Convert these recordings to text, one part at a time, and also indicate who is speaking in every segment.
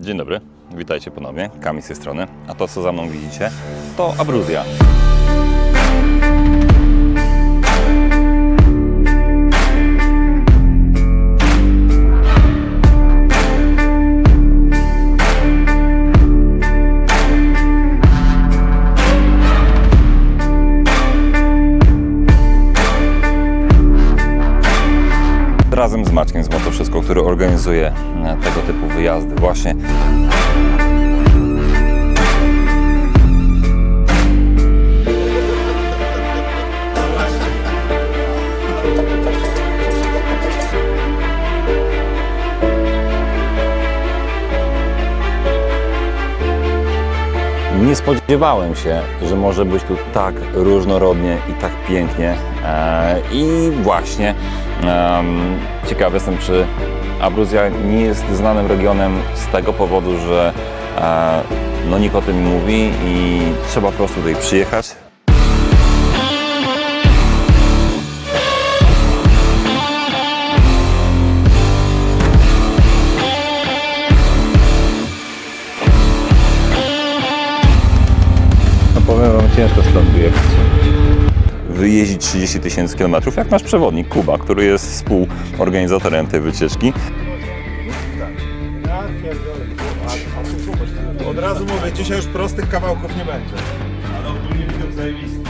Speaker 1: Dzień dobry, witajcie ponownie, Kamil z tej strony. A to co za mną widzicie, to abruzja. Razem z Maćkiem z Moto Wszystko, który organizuje e, tego typu wyjazdy właśnie Nie spodziewałem się, że może być tu tak różnorodnie i tak pięknie. E, I właśnie em, ciekawy jestem, czy Abruzja nie jest znanym regionem z tego powodu, że e, no nikt o tym nie mówi i trzeba po prostu tutaj przyjechać. No powiem Wam, ciężko stąd wyjechać. Wyjeździć 30 tysięcy kilometrów, jak nasz przewodnik Kuba, który jest współorganizatorem tej wycieczki.
Speaker 2: Od razu mówię, dzisiaj już prostych kawałków nie będzie. Ale ogólnie widok zajebisty.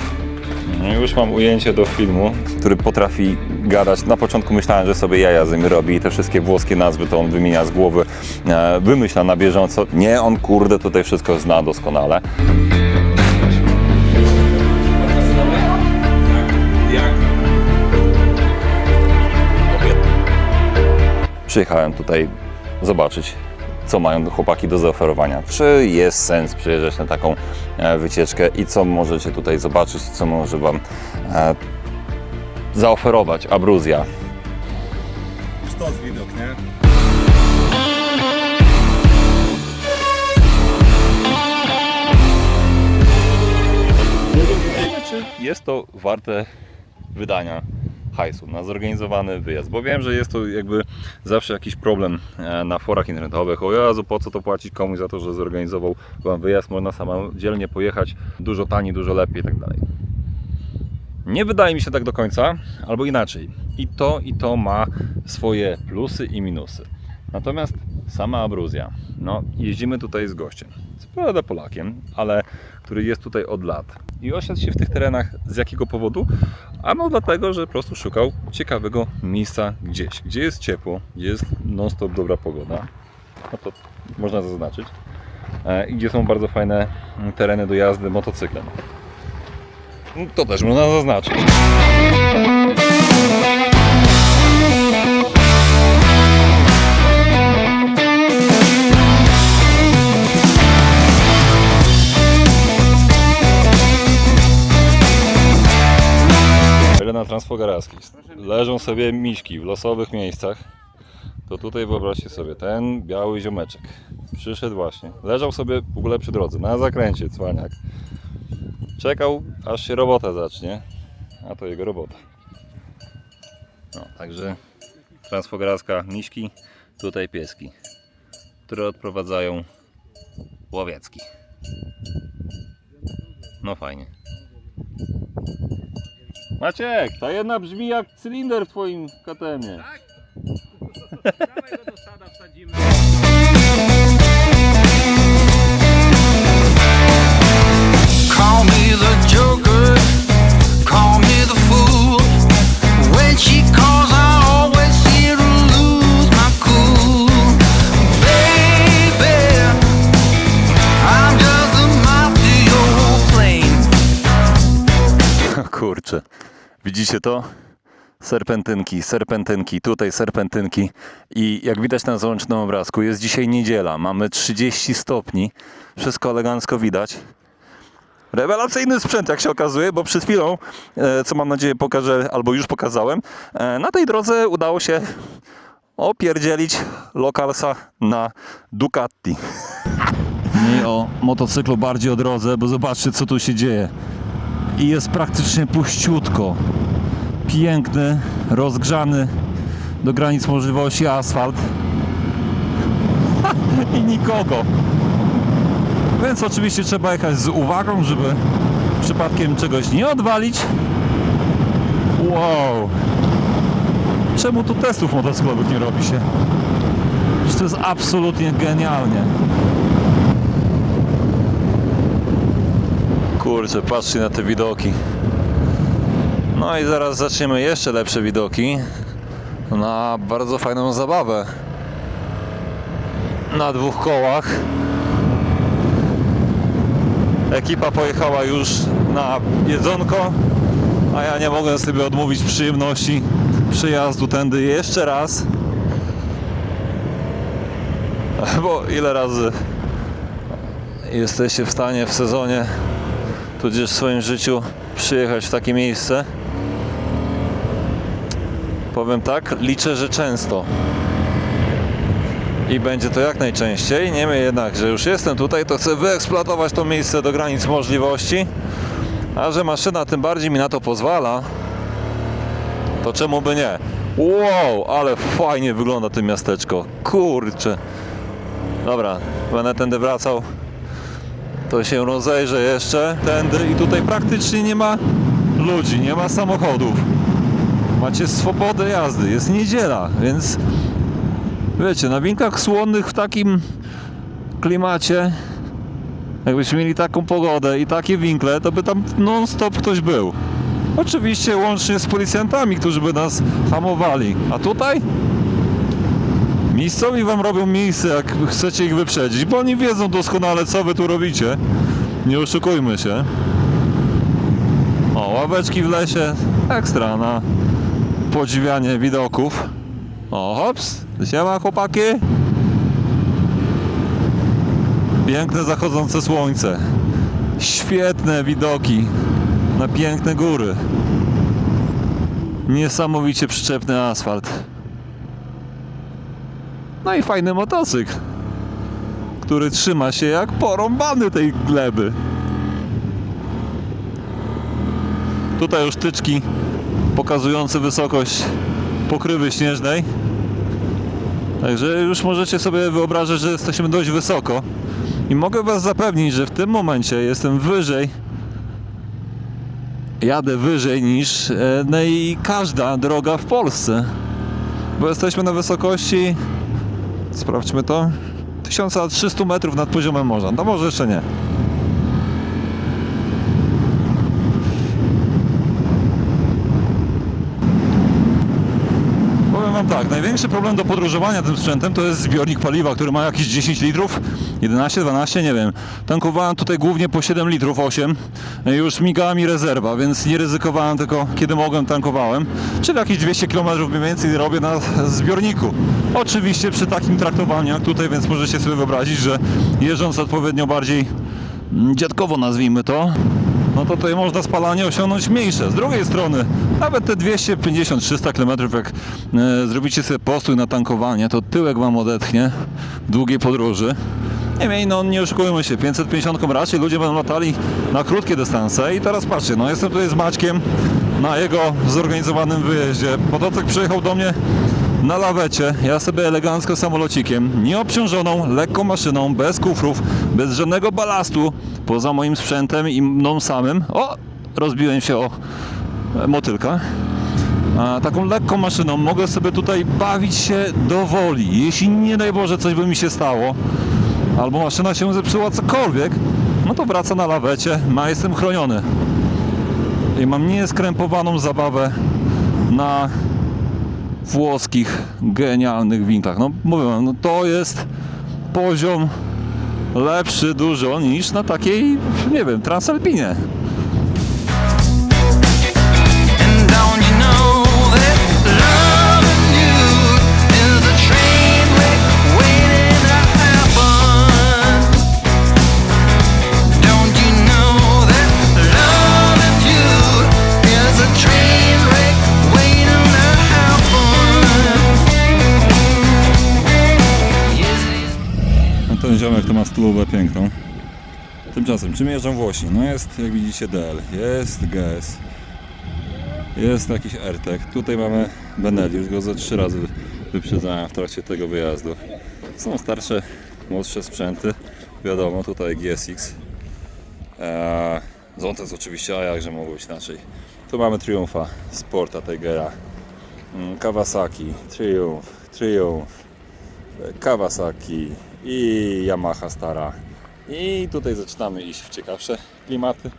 Speaker 1: No już mam ujęcie do filmu, który potrafi gadać. Na początku myślałem, że sobie jaja z nim robi i te wszystkie włoskie nazwy to on wymienia z głowy, e, wymyśla na bieżąco. Nie, on kurde tutaj wszystko zna doskonale. Przyjechałem tutaj zobaczyć, co mają chłopaki do zaoferowania. Czy jest sens przyjeżdżać na taką e, wycieczkę i co możecie tutaj zobaczyć, co może Wam e, zaoferować Abruzja.
Speaker 2: Sztos widok, nie?
Speaker 1: Jest to warte wydania hajsu na zorganizowany wyjazd? Bo wiem, że jest to jakby zawsze jakiś problem e, na forach internetowych. O Jezu, po co to płacić komuś za to, że zorganizował Wam wyjazd? Można samodzielnie pojechać dużo taniej, dużo lepiej i tak dalej. Nie wydaje mi się tak do końca, albo inaczej. I to, i to ma swoje plusy i minusy. Natomiast sama Abruzja, no jeździmy tutaj z gościem, co prawda Polakiem, ale który jest tutaj od lat i osiadł się w tych terenach z jakiego powodu? Ano dlatego, że po prostu szukał ciekawego miejsca gdzieś, gdzie jest ciepło, gdzie jest non-stop dobra pogoda, no to można zaznaczyć, e, i gdzie są bardzo fajne tereny do jazdy motocyklem. To też można zaznaczyć. Elena Transfogarowski. Leżą sobie miśki w losowych miejscach. To tutaj wyobraźcie sobie, ten biały ziomeczek przyszedł właśnie. Leżał sobie w ogóle przy drodze, na zakręcie, cwaniak. Czekał, aż się robota zacznie, a to jego robota. No, także transfogarowska miśki, tutaj pieski, które odprowadzają łowiecki. No fajnie. Maciek, ta jedna brzmi jak cylinder w twoim KTM-ie.
Speaker 3: Dawaj go do stada wsadzimy.
Speaker 4: Call me the joker,
Speaker 1: widzicie to? Serpentynki, serpentynki, tutaj serpentynki i jak widać na załącznym obrazku jest dzisiaj niedziela, mamy 30 stopni, wszystko elegancko widać. Rewelacyjny sprzęt jak się okazuje, bo przed chwilą, e, co mam nadzieję pokażę albo już pokazałem, e, na tej drodze udało się opierdzielić lokalsa na Ducati. Nie o motocyklu, bardziej o drodze, bo zobaczcie co tu się dzieje. I jest praktycznie puściutko. Piękny, rozgrzany do granic możliwości asfalt. I nikogo. Więc oczywiście trzeba jechać z uwagą, żeby przypadkiem czegoś nie odwalić. Wow. Czemu tu testów motocyklowych nie robi się? To jest absolutnie genialnie. Kurczę, patrzcie na te widoki. No i zaraz zaczniemy jeszcze lepsze widoki na bardzo fajną zabawę na dwóch kołach. Ekipa pojechała już na jedzonko, a ja nie mogę sobie odmówić przyjemności przyjazdu tędy jeszcze raz. Bo ile razy jesteście w stanie w sezonie, tudzież w swoim życiu przyjechać w takie miejsce? Powiem tak, liczę, że często. I będzie to jak najczęściej. Niemniej jednak, że już jestem tutaj, to chcę wyeksploatować to miejsce do granic możliwości. A że maszyna tym bardziej mi na to pozwala, to czemu by nie? Wow, ale fajnie wygląda to miasteczko. Kurczę. Dobra, będę tędy wracał. To się rozejrzę jeszcze tędy i tutaj praktycznie nie ma ludzi, nie ma samochodów. Macie swobodę jazdy, jest niedziela, więc wiecie, na winkach słonnych w takim klimacie, jakbyśmy mieli taką pogodę i takie winkle, to by tam non-stop ktoś był. Oczywiście łącznie z policjantami, którzy by nas hamowali. A tutaj? Miejscowi wam robią miejsce, jak chcecie ich wyprzedzić, bo oni wiedzą doskonale, co wy tu robicie. Nie oszukujmy się. O, ławeczki w lesie, ekstra na podziwianie widoków. O, hops, siema chłopaki. Piękne zachodzące słońce. Świetne widoki na piękne góry. Niesamowicie przyczepny asfalt. No i fajny motocykl, który trzyma się jak porąbany tej gleby. Tutaj już tyczki pokazujące wysokość pokrywy śnieżnej. Także już możecie sobie wyobrazić, że jesteśmy dość wysoko. I mogę Was zapewnić, że w tym momencie jestem wyżej. Jadę wyżej niż e, no i każda droga w Polsce. Bo jesteśmy na wysokości. Sprawdźmy to. 1300 metrów nad poziomem morza. No może jeszcze nie. Tak, największy problem do podróżowania tym sprzętem to jest zbiornik paliwa, który ma jakieś 10 litrów, 11, 12, nie wiem. Tankowałem tutaj głównie po 7 litrów, 8. Już migała mi rezerwa, więc nie ryzykowałem tylko kiedy mogłem tankowałem. Czyli jakieś 200 km mniej więcej robię na zbiorniku. Oczywiście przy takim traktowaniu jak tutaj, więc możecie sobie wyobrazić, że jeżdżąc odpowiednio bardziej dziadkowo nazwijmy to, no to tutaj można spalanie osiągnąć mniejsze. Z drugiej strony, nawet te 250-300 km, jak e, zrobicie sobie postój na tankowanie, to tyłek wam odetchnie w długiej podróży. Niemniej, no nie oszukujmy się, 550 raczej ludzie będą latali na krótkie dystanse i teraz patrzcie, no jestem tutaj z Maćkiem na jego zorganizowanym wyjeździe. Motocykl przyjechał do mnie na lawecie, ja sobie elegancko samolocikiem, nieobciążoną, lekką maszyną, bez kufrów, bez żadnego balastu, poza moim sprzętem i mną samym. O, rozbiłem się o motylka. A taką lekką maszyną mogę sobie tutaj bawić się do woli. Jeśli nie daj Boże coś by mi się stało, albo maszyna się zepsuła, cokolwiek, no to wraca na lawecie, ma jestem chroniony. I mam nieskrępowaną zabawę na włoskich, genialnych winkach. No mówię wam, no to jest poziom lepszy dużo niż na takiej, nie wiem, Transalpinie. Stylówę piękną. Tymczasem, czym jeżdżą Włosi? No jest, jak widzicie, DL, jest GS, jest jakiś AirTag. Tutaj mamy Benelli, już go za trzy razy wyprzedzałem w trakcie tego wyjazdu. Są starsze młodsze sprzęty. Wiadomo, tutaj GSX. Eee, Zontes oczywiście, a jakże mogło być inaczej. Tu mamy Triumfa, Sporta Tigera, mm, Kawasaki, Triumph, e, Kawasaki i Yamaha stara. I tutaj zaczynamy iść w ciekawsze klimaty.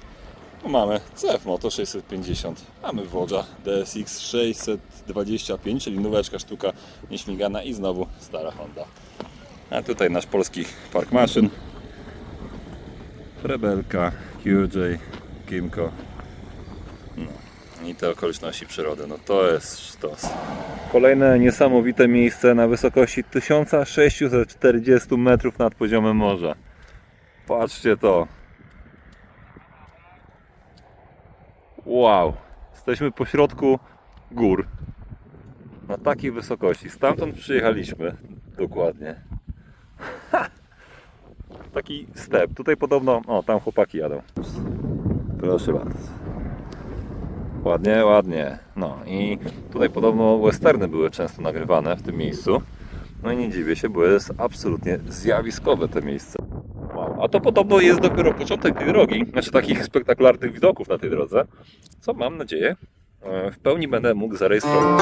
Speaker 1: Tu mamy CF Moto 650, mamy Wodża DSX 625, czyli nóweczka sztuka nieśmigana i znowu stara Honda. A tutaj nasz polski park maszyn. Rebelka, QJ, Kimco. I te okoliczności przyrody, no to jest sztos. Kolejne niesamowite miejsce na wysokości 1640 metrów nad poziomem morza. Patrzcie to. Wow. Jesteśmy pośrodku gór. Na takiej wysokości. Stamtąd przyjechaliśmy. Dokładnie. Taki step. Tutaj podobno. O, tam chłopaki jadą. Proszę bardzo. Ładnie, ładnie. No i tutaj podobno westerny były często nagrywane w tym miejscu. No i nie dziwię się, bo jest absolutnie zjawiskowe te miejsce. A to podobno jest dopiero początek tej drogi, znaczy takich spektakularnych widoków na tej drodze, co mam nadzieję e, w pełni będę mógł zarejestrować.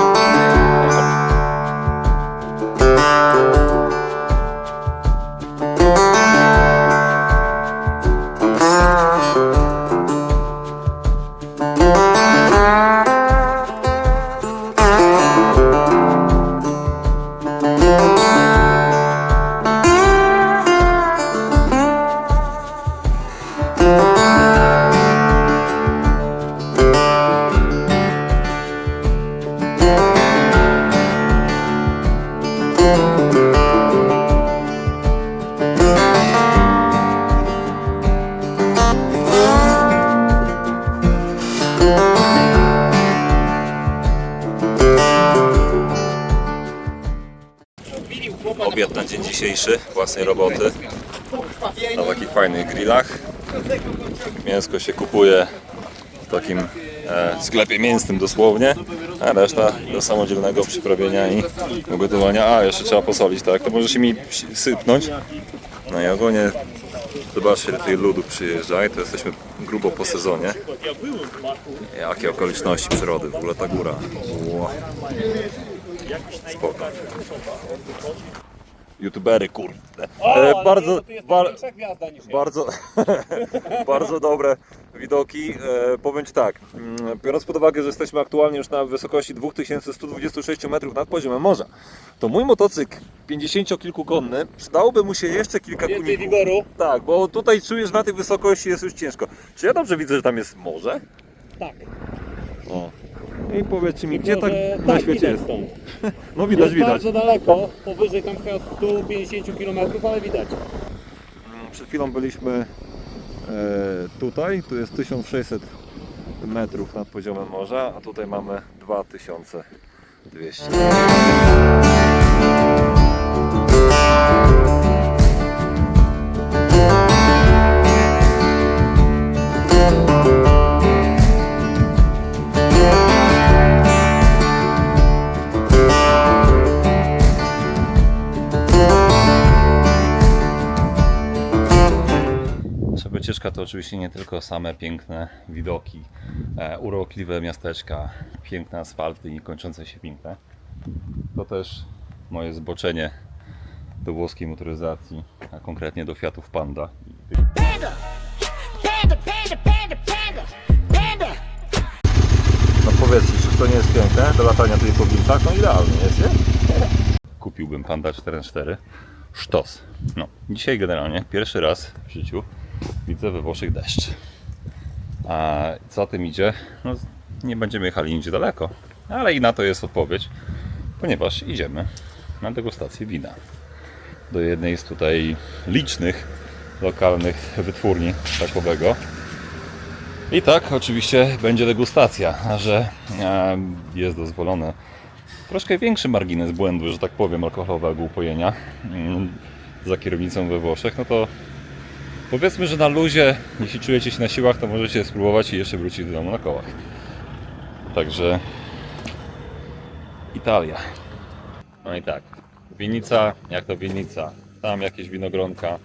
Speaker 1: Dzień dzisiejszy, własnej roboty. Na takich fajnych grillach. Mięsko się kupuje w takim e, sklepie mięsnym dosłownie, a reszta do samodzielnego przyprawienia i ugotowania. A, jeszcze trzeba posolić, tak? To może się mi sypnąć. No i ogólnie zobaczcie, ile tutaj ludu przyjeżdża i to jesteśmy grubo po sezonie. Jakie okoliczności przyrody, w ogóle ta góra. Spoko. YouTubery, kurde. E, bardzo, bar, bardzo, bardzo dobre widoki. E, powiem Ci tak, mm, biorąc pod uwagę, że jesteśmy aktualnie już na wysokości 2126 metrów nad poziomem morza, to mój motocykl 50-kilkukonny przydałoby mu się jeszcze kilka
Speaker 3: Więcej
Speaker 1: kuników.
Speaker 3: wigoru.
Speaker 1: Tak, bo tutaj czujesz na tej wysokości jest już ciężko. Czy ja dobrze widzę, że tam jest morze?
Speaker 3: Tak.
Speaker 1: O. I powiedzcie mi, gdzie
Speaker 3: Tylko,
Speaker 1: tak na
Speaker 3: tak,
Speaker 1: świecie
Speaker 3: widać
Speaker 1: jest?
Speaker 3: stąd.
Speaker 1: No widać,
Speaker 3: jest
Speaker 1: widać.
Speaker 3: bardzo daleko, powyżej tam chyba 150 km, ale widać.
Speaker 1: Przed chwilą byliśmy e, tutaj, tu jest 1600 metrów nad poziomem morza, a tutaj mamy 2200. to oczywiście nie tylko same piękne widoki, e, urokliwe miasteczka, piękne asfalty i kończące się piękne. To też moje zboczenie do włoskiej motoryzacji, a konkretnie do Fiatów Panda.
Speaker 5: Panda, panda, panda, panda, panda, panda.
Speaker 1: No powiedzcie, czy to nie jest piękne do latania tutaj po wilczach? No idealnie jest, nie? Kupiłbym Panda 4.4 Sztos. No, dzisiaj generalnie pierwszy raz w życiu widzę we Włoszech deszcz. A co tym idzie? No, nie będziemy jechali nigdzie daleko, ale i na to jest odpowiedź, ponieważ idziemy na degustację wina. Do jednej z tutaj licznych lokalnych wytwórni takowego. I tak, oczywiście będzie degustacja, że e, jest dozwolone troszkę większy margines błędu, że tak powiem, alkoholowego upojenia mm, za kierownicą we Włoszech, no to powiedzmy, że na luzie, jeśli czujecie się na siłach, to możecie spróbować i jeszcze wrócić do domu na kołach. Także Italia. No i tak, winnica, jak to winnica, tam jakieś winogronka,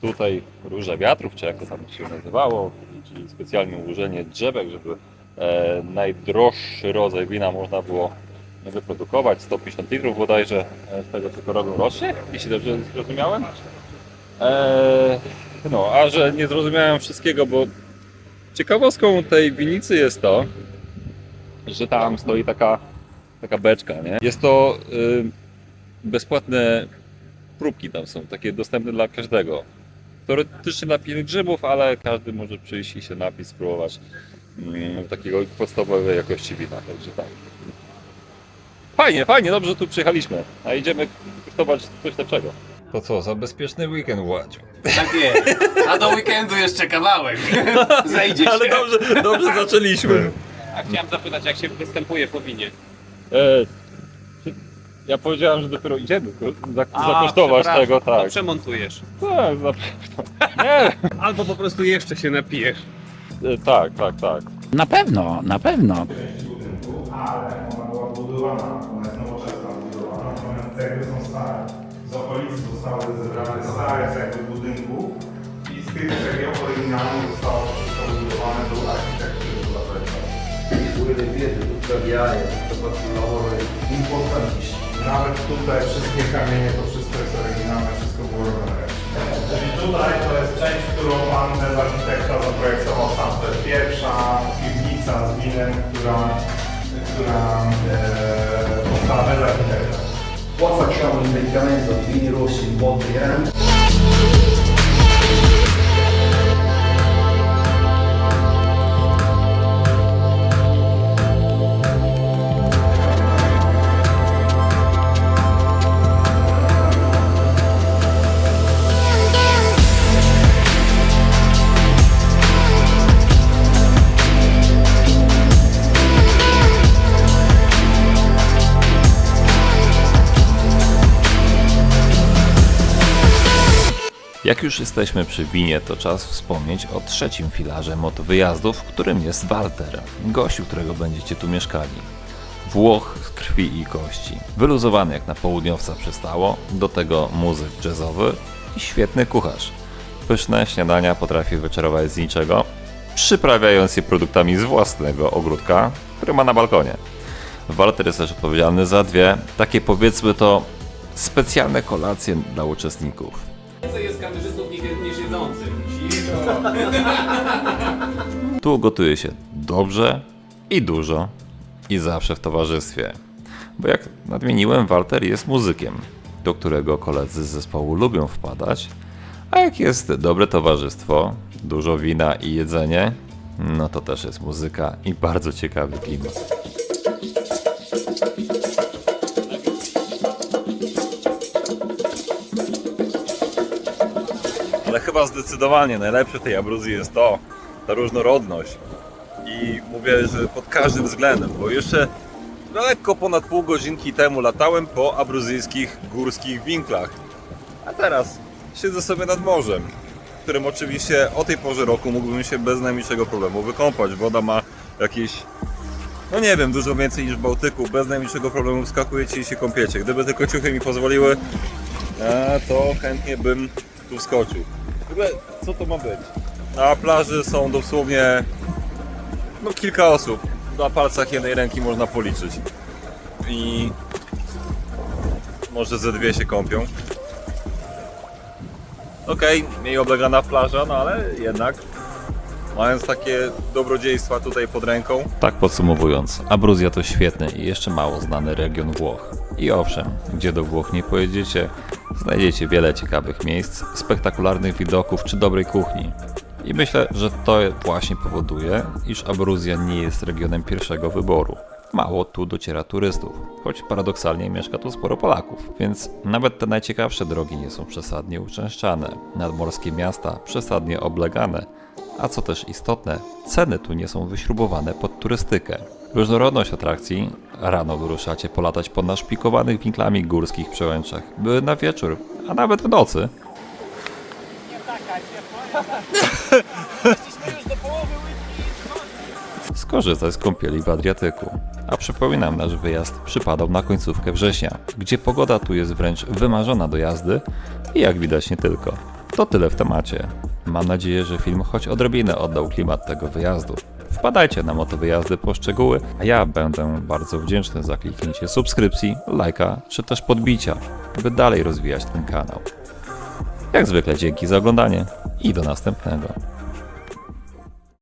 Speaker 1: tutaj róże wiatrów, czy jak to tam się nazywało, czyli specjalnie ułożenie drzewek, żeby e, najdroższy rodzaj wina można było wyprodukować, 150 litrów bodajże e, z tego co robią rocznie, jeśli dobrze zrozumiałem. E, no, a że nie zrozumiałem wszystkiego, bo ciekawostką tej winicy jest to, że tam stoi taka, taka beczka, nie? Jest to y, bezpłatne próbki tam są, takie dostępne dla każdego. Teoretycznie dla pielgrzymów, ale każdy może przyjść i się napić, spróbować mm, takiego podstawowej jakości wina, także tak. Fajnie, fajnie, dobrze że tu przyjechaliśmy, a idziemy kosztować coś lepszego. To co, za bezpieczny weekend Władziu.
Speaker 6: Tak jest. A do weekendu jeszcze kawałek. Zajdzie się.
Speaker 1: Ale dobrze, dobrze zaczęliśmy.
Speaker 3: A chciałem zapytać, jak się występuje po winie.
Speaker 1: E, czy- ja powiedziałem, że dopiero idziemy za,
Speaker 3: A,
Speaker 1: zakosztować
Speaker 3: przepraszam,
Speaker 1: tego,
Speaker 3: To
Speaker 1: tak.
Speaker 3: przemontujesz.
Speaker 1: Tak, za, nie,
Speaker 3: Albo po prostu jeszcze się napijesz.
Speaker 1: e, tak, tak, tak.
Speaker 7: Na pewno, na pewno.
Speaker 2: Ale ona była budowana, ona jest nowoczesna budowana, natomiast cegły są stare. Z okolicy zostały zebrane stare cegły budynku i z tych cegieł oryginalnych zostało wszystko wybudowane do architektury do zaprojektowania.
Speaker 8: Quelle pietre tuttavia fatto un lavoro importantissimo.
Speaker 2: Nawet tutaj wszystkie kamienie, to wszystko jest oryginalne, wszystko było robione. Czyli tutaj to jest część, którą pan bez architekta zaprojektował sam. To jest pierwsza piwnica z winem, która, która e, powstała bez architekta.
Speaker 8: Qua facciamo l'invecchiamento di vini rossi in botte grandi.
Speaker 1: Jak już jesteśmy przy winie, to czas wspomnieć o trzecim filarze motowyjazdów, którym jest Walter, gościu, którego będziecie tu mieszkali. Włoch z krwi i kości. Wyluzowany jak na południowca przystało, do tego muzyk jazzowy i świetny kucharz. Pyszne śniadania potrafi wyczarować z niczego, przyprawiając je produktami z własnego ogródka, który ma na balkonie. Walter jest też odpowiedzialny za dwie, takie powiedzmy to specjalne kolacje dla uczestników.
Speaker 6: Więcej jest kamerzystów niż, niż.
Speaker 1: Tu gotuje się dobrze i dużo i zawsze w towarzystwie. Bo jak nadmieniłem, Walter jest muzykiem, do którego koledzy z zespołu lubią wpadać, a jak jest dobre towarzystwo, dużo wina i jedzenie, no to też jest muzyka i bardzo ciekawy klimat. Chyba zdecydowanie najlepsze w tej abruzji jest to, ta różnorodność. I mówię, że pod każdym względem, bo jeszcze lekko ponad pół godzinki temu latałem po abruzyjskich górskich winklach. A teraz siedzę sobie nad morzem, którym oczywiście o tej porze roku mógłbym się bez najmniejszego problemu wykąpać. Woda ma jakieś, no nie wiem, dużo więcej niż Bałtyku. Bez najmniejszego problemu wskakujecie i się kąpiecie. Gdyby tylko ciuchy mi pozwoliły, a, to chętnie bym tu wskoczył. Ogóle, co to ma być? Na plaży są dosłownie no, kilka osób. Na palcach jednej ręki można policzyć. I może ze dwie się kąpią. Okej, mniej oblegana plaża, no ale jednak mając takie dobrodziejstwa tutaj pod ręką. Tak podsumowując, Abruzja to świetny i jeszcze mało znany region Włoch. I owszem, gdzie do Włoch nie pojedziecie, znajdziecie wiele ciekawych miejsc, spektakularnych widoków czy dobrej kuchni. I myślę, że to właśnie powoduje, iż Abruzja nie jest regionem pierwszego wyboru. Mało tu dociera turystów, choć paradoksalnie mieszka tu sporo Polaków, więc nawet te najciekawsze drogi nie są przesadnie uczęszczane, nadmorskie miasta przesadnie oblegane, a co też istotne, ceny tu nie są wyśrubowane pod turystykę. Różnorodność atrakcji, rano wyruszacie polatać po naszpikowanych winklami górskich przełęczach, by na wieczór, a nawet w nocy, skorzystać z kąpieli w Adriatyku. A przypominam, nasz wyjazd przypadał na końcówkę września, gdzie pogoda tu jest wręcz wymarzona do jazdy i jak widać nie tylko. To tyle w temacie. Mam nadzieję, że film choć odrobinę oddał klimat tego wyjazdu. Wpadajcie na motowyjazdy po szczegóły, a ja będę bardzo wdzięczny za kliknięcie subskrypcji, lajka czy też podbicia, by dalej rozwijać ten kanał. Jak zwykle dzięki za oglądanie i do następnego.